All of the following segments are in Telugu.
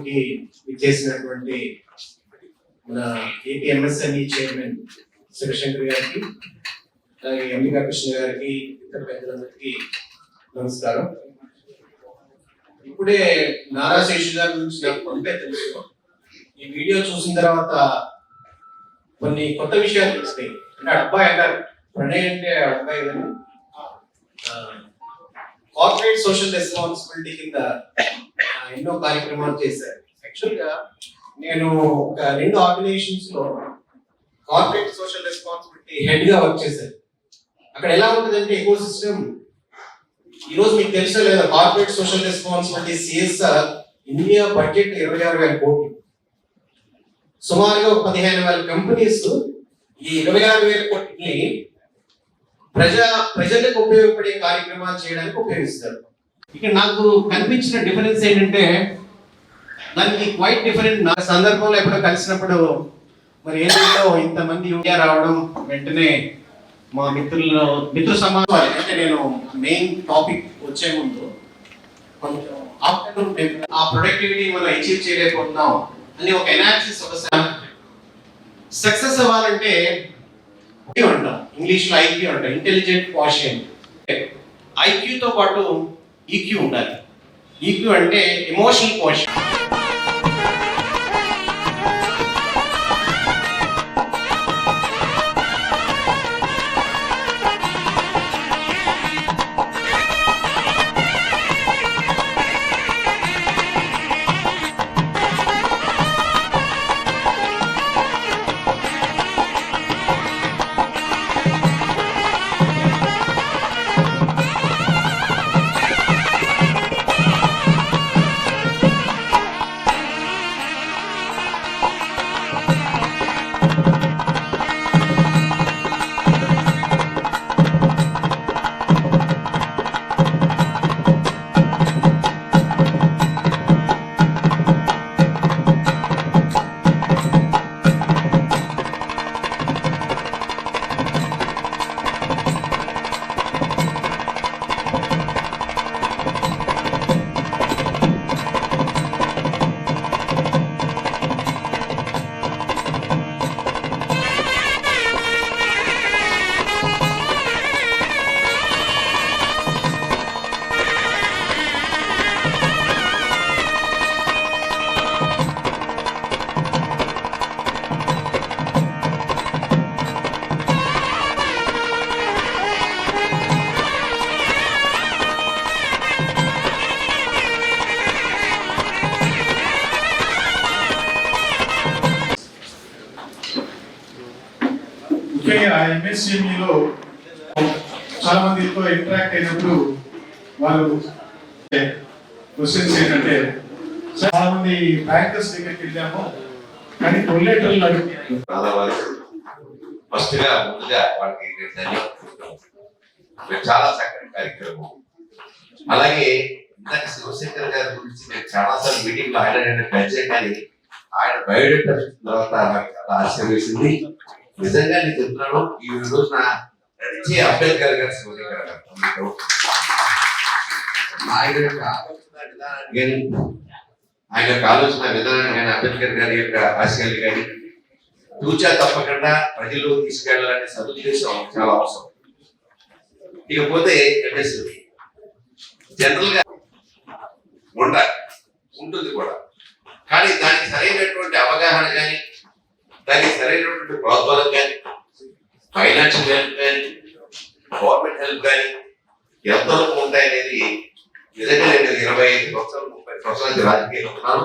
కార్యక్రమానికి ఇచ్చేసినటువంటి మన ఏపీ ఎంఎస్ఎంఈ చైర్మన్ శివశంకర్ గారికి అలాగే అంబికా కృష్ణ గారికి ఇతర పెద్దలందరికీ నమస్కారం. ఇప్పుడే నారా శేషు గారి గురించి నాకు కొంటే తెలుసు ఈ వీడియో చూసిన తర్వాత కొన్ని కొత్త విషయాలు తెలుస్తాయి. అంటే అబ్బాయి అన్నారు ప్రణయ్ అంటే అబ్బాయి కానీ కార్పొరేట్ సోషల్ రెస్పాన్సిబిలిటీ కింద ఎన్నో కార్యక్రమాలు చేశారు. యాక్చువల్గా నేను ఒక రెండు ఆర్గనైజేషన్స్లో కార్పొరేట్ సోషల్ రెస్పాన్సిబిలిటీ హెడ్గా వర్క్ చేశాను. అక్కడ ఎలా ఉంటుందంటే ఎకో సిస్టమ్ ఈ రోజు మీకు తెలుసా లేదా corporate social responsibility CSR India budget ఇరవై ఆరు వేల కోట్లు. సుమారుగా పదిహేను వేల కంపెనీస్ ఈ ఇరవై ఆరు వేల కోట్లని ప్రజా ప్రజలకు ఉపయోగపడే కార్యక్రమాలు చేయడానికి ఉపయోగిస్తారు. ఇక్కడ నాకు కనిపించిన డిఫరెన్స్ ఏంటంటే దానికి క్వైట్ డిఫరెంట్ నా సందర్భంలో ఎప్పుడో కలిసినప్పుడు మరి ఏదో ఇంతమంది ఇండియా రావడం వెంటనే మా మిత్రులు మిత్ర సమావేశాలు అంటే నేను మెయిన్ టాపిక్ వచ్చే ముందు కొంచెం ఆఫ్టర్నూన్ ఆ ప్రొడక్టివిటీ మనం అచీవ్ చేయలేకపోతున్నాం అని ఒక ఎనాలిసిస్ ఒక సక్సెస్ అవ్వాలంటే IQ అంటాం. ఇంగ్లీష్లో ఐక్యూ అంటాం. ఇంటెలిజెంట్ క్వాషన్ ఐక్యూతో పాటు ఈక్యూ ఉండాలి. ఈక్యూ అంటే ఎమోషనల్ పోషన్ ముఖ్యంగా ఎంఎస్ఎంఈలో చాలా మందితో ఇంటరాక్ట్ అయినప్పుడు వాళ్ళు క్వశ్చన్స్ ఏంటంటే చాలా మంది బ్యాంకర్స్ దగ్గరికి వెళ్ళాము కానీ కొల్లేటర్లు అడిగారు ఫస్ట్గా ముందుగా వాళ్ళకి చాలా చక్కని కార్యక్రమం. అలాగే ఇందాక శివశంకర్ గారి గురించి నేను చాలా సార్లు మీటింగ్లో ఆయన నేను కానీ ఆయన బయోడేటా తర్వాత నాకు చాలా ఆశ్చర్యం వేసింది. నిజంగా నేను చెప్తున్నాను ఈ రోజున నడిచే అంబేద్కర్ గారు శివశంకర్ గారు. ఆయన యొక్క ఆలోచన విధానాన్ని కానీ ఆయన యొక్క ఆలోచన విధానాన్ని కానీ అంబేద్కర్ గారి యొక్క ఆశయాలు కానీ తూచా తప్పకుండా ప్రజలు తీసుకెళ్ళాలనే సదుద్దేశం చాలా అవసరం. ఇకపోతే ఎంఎస్ఎంఈ జనరల్గా ఉండాలి ఉంటుంది కూడా. కానీ దానికి సరైనటువంటి అవగాహన కానీ దానికి సరైనటువంటి ప్రోత్సాహం కానీ ఫైనాన్షియల్ హెల్ప్ కానీ గవర్నమెంట్ హెల్ప్ కానీ ఎంతవరకు ఉంటాయనేది నిజంగా నేను ఇరవై ఐదు సంవత్సరాలు ముప్పై సంవత్సరాలు నుంచి రాజకీయాలు ఉన్నాను.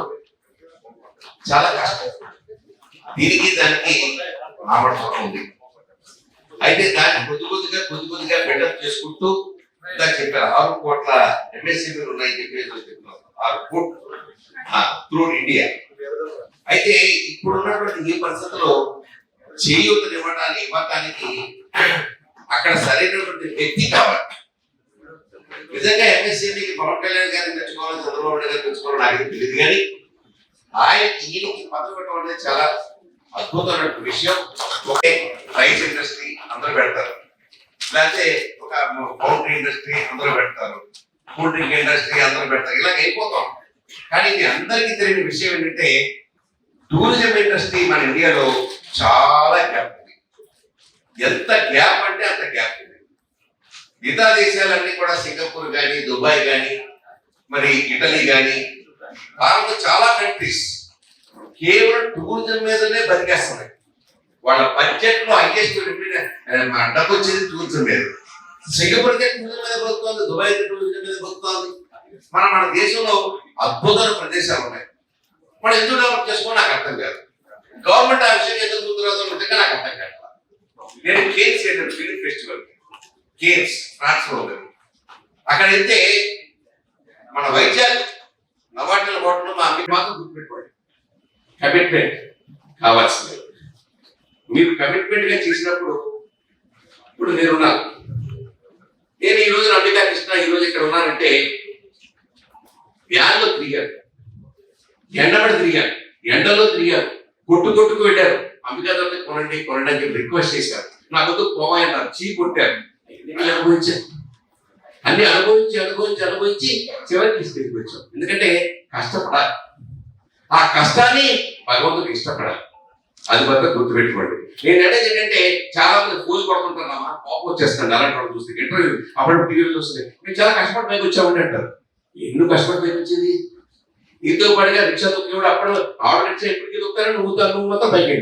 చాలా కష్టం. దీనికి దానికి ఆమర్శం ఉంది. అయితే దాన్ని కొద్ది కొద్దిగా కొద్ది కొద్దిగా బిల్డప్ చేసుకుంటూ ఇందాక చెప్పారు ఆరు కోట్ల ఎంఎస్సీలు ఉన్నాయి చెప్పేసి చెప్తున్నారు ఆరు కోట్లు. త్రూ ఇండియా అయితే ఇప్పుడు ఉన్నటువంటి ఈ పరిస్థితుల్లో చేయూతలు ఇవ్వడానికి ఇవ్వటానికి అక్కడ సరైనటువంటి వ్యక్తి కావాలి. నిజంగా ఎంఎస్సీకి పవన్ కళ్యాణ్ గారిని తెచ్చుకోవాలి చంద్రబాబు నాయుడు గారిని తెచ్చుకోవాలి నాకు తెలియదు కానీ ఆయన ఈయనకి పదవి పెట్టడం అనేది చాలా అద్భుతమైన విషయం. ఒకే రైస్ ఇండస్ట్రీ అందరూ పెడతారు. లేకపోతే ఒక పౌల్ట్రీ ఇండస్ట్రీ అందరూ పెడతారు. కూల్ డ్రింక్ ఇండస్ట్రీ అందరూ పెడతారు. ఇలాగ అయిపోతాం. కానీ ఇది అందరికీ తెలియని విషయం ఏంటంటే టూరిజం ఇండస్ట్రీ మన ఇండియాలో చాలా గ్యాప్ ఉంది. ఎంత గ్యాప్ అంటే అంత గ్యాప్ ఉంది. మిగతా దేశాలన్నీ కూడా సింగపూర్ కానీ దుబాయ్ కానీ మరి ఇటలీ కానీ భారత చాలా కంట్రీస్ కేవలం టూరిజం మీదనే బతికేస్తున్నాయి. వాళ్ళ బడ్జెట్లో హైయెస్ట్ డబ్బు వచ్చేది టూరిజం మీద. సింగపూర్ అయితే టూరిజం మీద బతుకుతుంది దుబాయ్ టూరిజం మీద బతుకుతుంది మన మన దేశంలో అద్భుతమైన ప్రదేశాలు ఉన్నాయి. మనం ఎందుకు డెవలప్ చేసుకో నాకు అర్థం కాదు. గవర్నమెంట్ ఆ విషయం ఎందుకు ముందు రాదో నిజంగా నాకు అర్థం కాదు. నేను కేన్స్ వెళ్ళాను ఫిలిం ఫెస్టివల్ కేన్స్ ఫ్రాన్స్లో ఉంది అక్కడ వెళ్తే మన వైద్యాలు నవాటల హోటల్ మా అమ్మి మాత్రం గుర్తుపెట్టుకోండి. కమిట్మెంట్ కావాల్సింది. మీరు కమిట్మెంట్గా చేసినప్పుడు ఇప్పుడు నేనున్నాను. నేను ఈ రోజు అంబికా కృష్ణ ఈ రోజు ఇక్కడ ఉన్నానంటే వ్యాన్లో తిరిగాను. ఎండబడి తిరిగాను ఎండలో తిరిగాను కొట్టు కొట్టుకు వెళ్ళారు. అంబికా దొరికి కొనండి కొనండి అని చెప్పి రిక్వెస్ట్ చేశారు. నాకొద్దు వద్దు అన్నారు. చీ కొట్టారు. అన్ని అనుభవించాను అన్ని అనుభవించి అనుభవించి అనుభవించి చివరికి తీసుకెళ్ళి వచ్చాం. ఎందుకంటే కష్టపడాలి. ఆ కష్టాన్ని భగవంతుడికి ఇష్టపడాలి. అది మాత్రం గుర్తుపెట్టుకోండి. నేను అనేది ఏంటంటే చాలా మంది పూజ పడుతుంటాను కోపం వచ్చేస్తాను అలాంటి వాళ్ళు చూస్తే ఇంటర్వ్యూ అప్పుడు టీవీలో చూస్తే మేము చాలా కష్టపడి పైకి వచ్చామండి అంటారు. ఎన్ని కష్టపడి పైకి వచ్చింది? నీతో పాటుగా రిక్షా తొక్కేవాడు అప్పుడు ఆవిడ రిక్షా ఎప్పటికీ తొక్కారు నువ్వు నువ్వు మొత్తం పైకి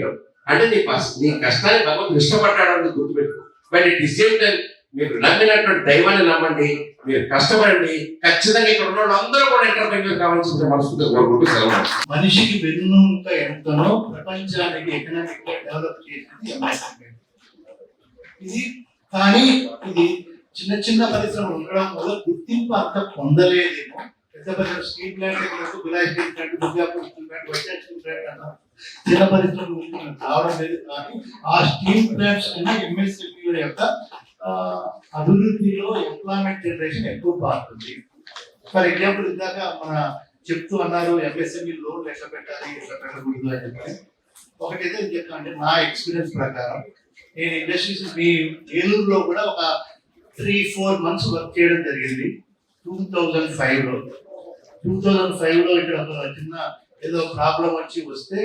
అంటే నీ కష్ట- నీ కష్టాన్ని భగవంతుడు ఇష్టపడ్డాడని గుర్తుపెట్టుకో. But it the same time మీరు నమ్మినటువంటి దైవాన్ని నమ్మండి మీరు కష్టపడండి. ఖచ్చితంగా ఇక్కడ ఉన్న వాళ్ళు అందరూ కూడా ఎంటర్టైన్మెంట్ కావాల్సిన మనసుతో కోరుకుంటూ సెలవు మనిషికి వెన్నుముక ఎంతనో ప్రపంచానికి ఎకనామిక్ డెవలప్ చేసింది ఇది కానీ ఇది చిన్న చిన్న పరిశ్రమ ఉండడం వల్ల గుర్తింపు అంత పొందలేదేమో. పెద్ద steel plant Bhilai steel plant Durgapur steel plant Vizag steel plant అన్నారు చిన్న పరిశ్రమలు రావడం లేదు. కానీ ఆ స్టీల్ ప్లాంట్స్ అన్ని ఎంఎస్ఎంఈల యొక్క అభివృద్ధిలో ఎంప్లాయ్మెంట్ జనరేషన్ ఎక్కువ పారుతుంది ఫర్ ఎగ్జాంపుల్ ఇందాక మన చెప్తూ అన్నారు ఎంఎస్ఎంఈ లోన్ లెక్క పెట్టాలి ఎట్లా పెట్టకూడదు అని చెప్పి. ఒకటైతే నేను అంటే నా ఎక్స్పీరియన్స్ ప్రకారం నేను ఇండస్ట్రీస్ మీ ఏలూరులో కూడా ఒక త్రీ ఫోర్ మంత్స్ వర్క్ చేయడం జరిగింది. టూ థౌజండ్ ఫైవ్లో టూ థౌజండ్ ఫైవ్లో ఇక్కడ ఒక చిన్న ఏదో ప్రాబ్లం వచ్చి వస్తే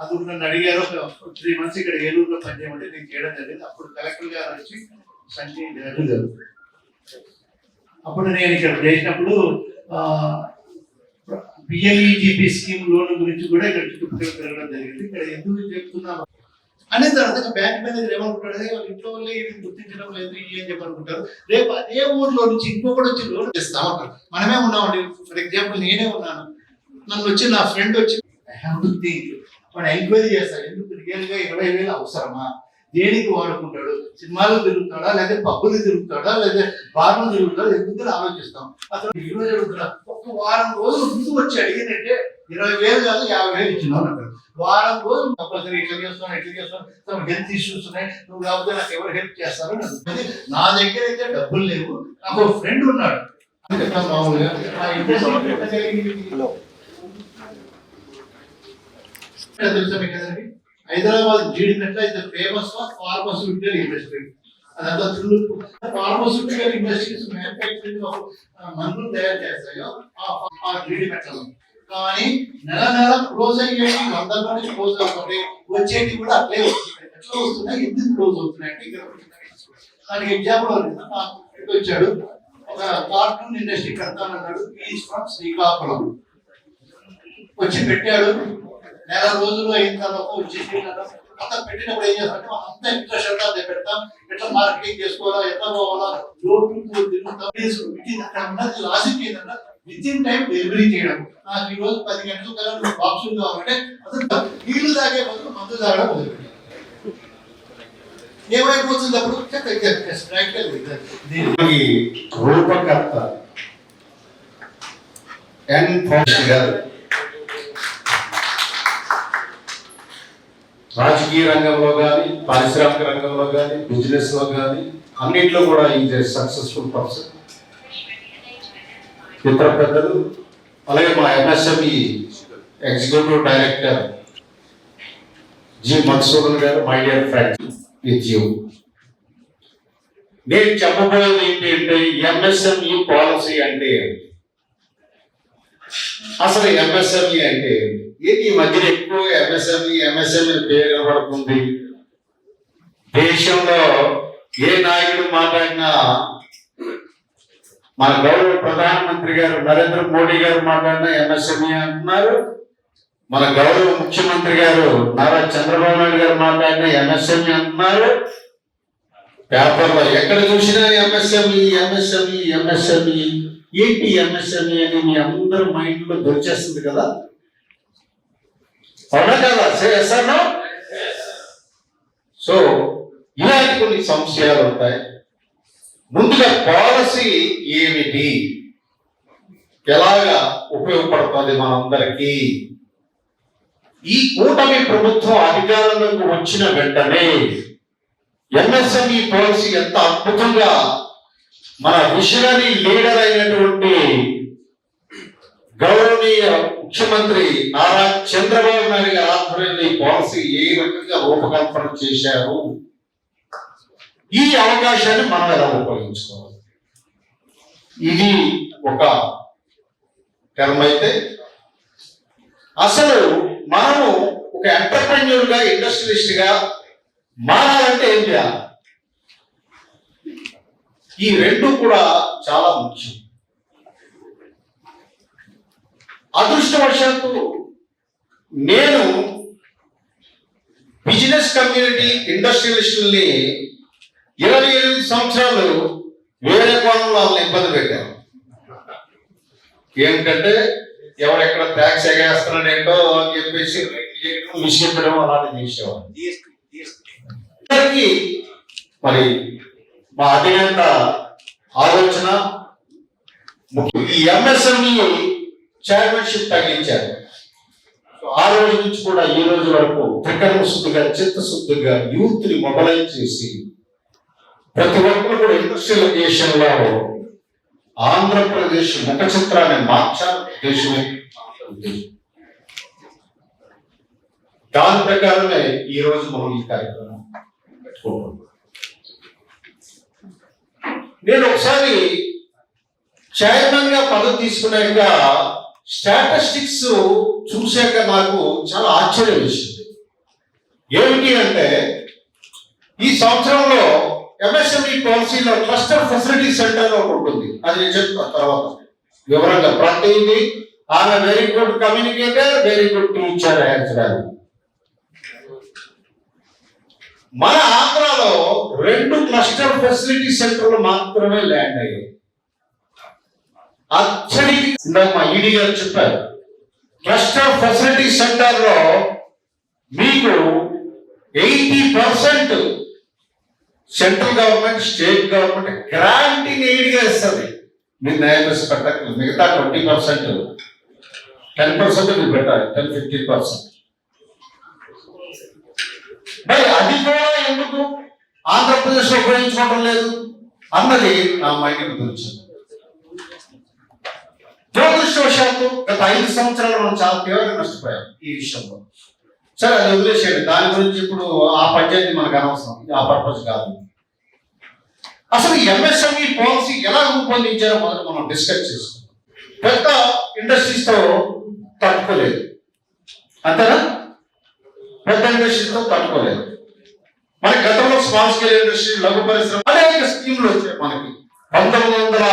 అది నన్ను అడిగారు. ఒక త్రీ మంత్స్ ఇక్కడ ఏలూరులో పనిచేయమంటే నేను చేయడం జరిగింది. అప్పుడు కలెక్టర్ గారు వచ్చి సంజయ్ నెహ్రూ గారు అప్పుడు నేను ఇక్కడ చేసినప్పుడు పిఎల్ఈజీపీ స్కీమ్ లోన్ గురించి కూడా ఇక్కడ చుట్టుపక్కల పెరగడం జరిగింది. ఇక్కడ ఎందుకు చెప్తున్నాం అనే తర్వాత బ్యాంక్ మేనేజర్ ఏమనుకుంటాడు "అదే వాళ్ళ ఇంట్లో వాళ్ళే గుర్తించడం లేదు ఇది అని చెప్పి అనుకుంటారు. రేపు అదే ఊర్లో నుంచి ఇంకొకటి వచ్చి లోన్ చేస్తా ఉంటారు మనమే ఉన్నామండి. ఫర్ ఎగ్జాంపుల్ నేనే ఉన్నాను. నన్ను వచ్చి నా ఫ్రెండ్ వచ్చి ఐ హావ్ టు థింక్ వాడు ఎంక్వైరీ చేస్తాడు ఎందుకు? రియల్గా ఇరవై వేలు అవసరమా? దేనికి వాడుకుంటాడు? సినిమాలు తిరుగుతాడా? లేదా పబ్బులు తిరుగుతాడా? లేదా బార్లు తిరుగుతాడా? ఎందుకు ఆలోచిస్తాం? అతను ఈ రోజు అడుగుతున్నా ఒక వారం రోజులు ముందు వచ్చి అడిగినట్టే ఇరవై వేలు కాదు యాభై వేలు ఇచ్చినావు అంటారు వారం రోజులు కంపల్సరీ ఇట్లా చేస్తాను ఇట్లా చేస్తాను some హెల్త్ ఇష్యూస్ ఉన్నాయి నువ్వు కాకపోతే నాకు ఎవరు హెల్ప్ చేస్తారు. నా దగ్గర అయితే డబ్బులు లేవు నాకు ఒక ఫ్రెండ్ ఉన్నాడు. మామూలుగా తెలుసా మీకు కదండి హైదరాబాద్ జీడిపి అయితే ఫేమస్ ఫర్ ఫార్మస్యూటికల్ ఇండస్ట్రీ అదంతా త్రూ ఫార్మస్యూటికల్ ఇండస్ట్రీస్ మ్యానుఫ్యాక్చరింగ్ మందులు తయారు చేస్తాయో ఆ- జీడి జీడిపి కానీ నెల నెల క్లోజ్ అయ్యేవి వందల మంది క్లోజ్ అవుతుంది వచ్చేటి కూడా అట్లే వస్తున్నాయి. ఎట్లా వస్తున్నాయి? ఎందుకు క్లోజ్ అవుతున్నాయి? అంటే ఇక్కడ దానికి ఎగ్జాంపుల్ వచ్చాడు. ఒక కార్టూన్ ఇండస్ట్రీ కడతానన్నాడు ఈజ్ ఫ్రమ్ శ్రీకాకుళం. వచ్చి పెట్టాడు. నెల రోజులు అయిన తర్వాత వచ్చేసి అంతా పెట్టినప్పుడు ఏం చేస్తామంటే అంత అంతా ఇంట్రెస్ట్ అదే పెడతాం. ఎట్లా మార్కెటింగ్ చేసుకోవాలా ఎట్లా పోవాలా డోర్ తిరుగుతాం. Within అక్కడ ఉన్నది లాజిక్ ఏంటంటే విత్ ఇన్ టైం డెలివరీ చేయడం. నాకు ఈ రోజు పది గంటల కల్లా బాక్సులు కావాలంటే అసలు నీళ్ళు తాగే బదులు మందు తాగడం మొదలుపెట్టాం ఏమైపోతుంది అప్పుడు? ప్రాక్టికల్ రూపకర్త ఎన్ ఫౌండేషన్ గారు రాజకీయ రంగంలో కానీ పారిశ్రామిక రంగంలో కానీ బిజినెస్లో కానీ అన్నింటిలో కూడా ఈజ్ ఏ సక్సెస్ఫుల్ పర్సన్ ఇతర పెద్దలు అలాగే మా MSME executive director G Madhusudan గారు my dear friend with you నేను చెప్పబోయేది ఏంటంటే ఎంఎస్ఎంఈ పాలసీ అంటే ఏంటి? అసలు ఎంఎస్ఎంఈ అంటే ఏంటి? ఈ మధ్యన ఎక్కువ ఎంఎస్ఎంఈ ఎంఎస్ఎంఈ పేరు కనబడుతుంది దేశంలో ఏ నాయకుడు మాట్లాడినా మన గౌరవ ప్రధానమంత్రి గారు నరేంద్ర మోడీ గారు మాట్లాడినా ఎంఎస్ఎంఈ అంటున్నారు. మన గౌరవ ముఖ్యమంత్రి గారు నారా చంద్రబాబు నాయుడు గారు మాట్లాడినా ఎంఎస్ఎంఈ అంటున్నారు. పేపర్లో ఎక్కడ చూసినా ఎంఎస్ఎంఈ ఎంఎస్ఎంఈ ఎంఎస్ఎంఈ ఏంటి ఎంఎస్ఎంఏ అని మీ అందరి మైండ్లో దొరిచేస్తుంది కదా? అవునా కదా? చేస్తాను సో ఇలాంటి కొన్ని సంశయాలు ఉంటాయి. ముందుగా పాలసీ ఏమిటి? ఎలాగా ఉపయోగపడుతుంది మనందరికీ? ఈ కూటమి ప్రభుత్వం అధికారంలోకి వచ్చిన వెంటనే ఎంఎస్ఎంఈ పాలసీ ఎంత అద్భుతంగా మన విషనరీ లీడర్ అయినటువంటి గౌరవనీయ ముఖ్యమంత్రి నారా చంద్రబాబు నాయుడు గారి ఆధ్వర్యంలో ఈ పాలసీ ఏ రకంగా రూపకల్పన చేశారు? ఈ అవకాశాన్ని మనం ఎలా ఉపయోగించుకోవాలి? ఇది ఒక టర్మ్ అయితే అసలు మనము ఒక ఎంటర్ప్రెన్యూర్గా ఇండస్ట్రియలిస్ట్గా మారాలంటే ఏం చేయాలి? ఈ రెండు కూడా చాలా ముఖ్యం. అదృష్టవశాత్తు నేను బిజినెస్ కమ్యూనిటీ ఇండస్ట్రియలిస్టుల్ని ఇరవై ఎనిమిది సంవత్సరాలు వేరే కోణంలో వాళ్ళని ఇబ్బంది పెట్టాను. ఏంటంటే ఎవరెక్కడ ట్యాక్స్ ఎగేస్తున్నాడు ఏంటో అని చెప్పేసి విసిగించడం అలాంటివి చేసేవాడు అందరికీ మరి మా అధినేత ఆలోచన ముఖ్యం. ఈ ఎంఎస్ఎంఈ చైర్మన్షిప్ తగ్గించారు. ఆ రోజు నుంచి కూడా ఈ రోజు వరకు త్రికరణ చిత్తశుద్ధిగా యూత్ని మొబలైజ్ చేసి ప్రతి ఒక్కరు కూడా ఇండస్ట్రియలైజేషన్లో ఆంధ్రప్రదేశ్ ముఖ చిత్రాన్ని మార్చాలి దేశమే దాని ప్రకారమే ఈ రోజు మనం ఈ కార్యక్రమం పెట్టుకుంటున్నాం. నేను ఒకసారి చైర్మన్గా పదవి తీసుకున్నాక స్టాటిస్టిక్స్ చూశాక నాకు చాలా ఆశ్చర్యం వేసింది. ఏమిటి అంటే ఈ సంవత్సరంలో ఎంఎస్ఎంఈ పాలసీలో క్లస్టర్ ఫెసిలిటీ సెంటర్ ఒకటి ఉంటుంది. అది నేను చెప్తాను తర్వాత. వివరంగా ప్రతిదీ ఆమె very good communicator very good teacher actual మన ఆంధ్రాలో రెండు క్లస్టర్ ఫెసిలిటీ సెంటర్లు మాత్రమే ల్యాండ్ అయ్యాయి. అచ్చడికి ఇందాక మా ఈడీ గారు చెప్పారు. క్లస్టర్ ఫెసిలిటీ సెంటర్లో మీకు eighty percent central government state government granting ఎయిడ్గా ఇస్తుంది. మీరు న్యాయపరిస్థి పెట్టక్కర్లేదు. మిగతా ట్వంటీ పర్సెంట్ టెన్ పర్సెంట్ మీరు పెట్టాలి. Ten fifteen percent. అది కూడా ఎందుకు? ఆంధ్రప్రదేశ్లో ఉపయోగించుకోవడం లేదు. అన్నది నా మైండ్కి గురించి దురదృష్టవశాత్తు గత ఐదు సంవత్సరాలు మనం చాలా తీవ్రంగా నష్టపోయాం ఈ విషయంలో. సరే అది వదిలేసేయండి. దాని గురించి ఇప్పుడు ఆ పంచాయతీ మనకు అనవసరం. ఆ పర్పస్ కాదు. అసలు ఎంఎస్ఎంఈ పాలసీ ఎలా రూపొందించారో మొదట మనం డిస్కస్ చేసుకుందాం. పెద్ద ఇండస్ట్రీస్తో తట్టుకోలేదు. అంతేనా? పెద్ద ఇండస్ట్రీతో తట్టుకోలేదు. మన గతంలో స్మాల్ స్కేల్ ఇండస్ట్రీ లఘు పరిశ్రమ అనేక స్కీములు వచ్చాయి మనకి. పంతొమ్మిది వందల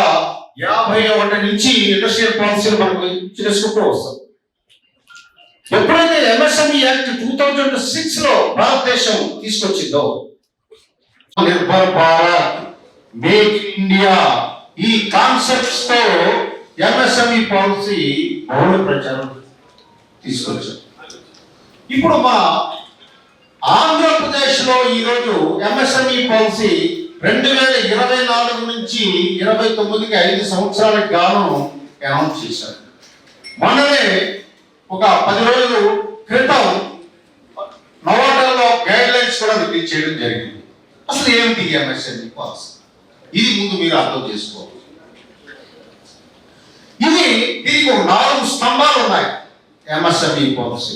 యాభై ఒకటి నుంచి ఇండస్ట్రియల్ పాలసీలు మనకు చేసుకుంటూ వస్తాం ఎప్పుడైతే ఎంఎస్ఎంఈ యాక్ట్ టూ థౌజండ్ సిక్స్లో భారతదేశం తీసుకొచ్చిందో నిర్భర్ భారత్ మేక్ ఇండియా ఈ కాన్సెప్ట్స్తో ఎంఎస్ఎంఈ పాలసీ బహుళ ప్రచారం తీసుకొచ్చారు. ఇప్పుడు మన ఆంధ్రప్రదేశ్లో ఈరోజు ఎంఎస్ఎంఈ పాలసీ రెండు వేల ఇరవై నాలుగు నుంచి ఇరవై తొమ్మిదికి ఐదు సంవత్సరాలకు గాను అనౌన్స్ చేశారు. మొన్ననే ఒక పది రోజులు క్రితం నవాటాలో గైడ్ లైన్స్ కూడా రిలీజ్ చేయడం జరిగింది. అసలు ఏమిటి ఎంఎస్ఎంఈ పాలసీ? ఇది ముందు మీరు అర్థం చేసుకోవాలి. ఇది దీనికి నాలుగు స్తంభాలు ఉన్నాయి ఎంఎస్ఎంఈ పాలసీ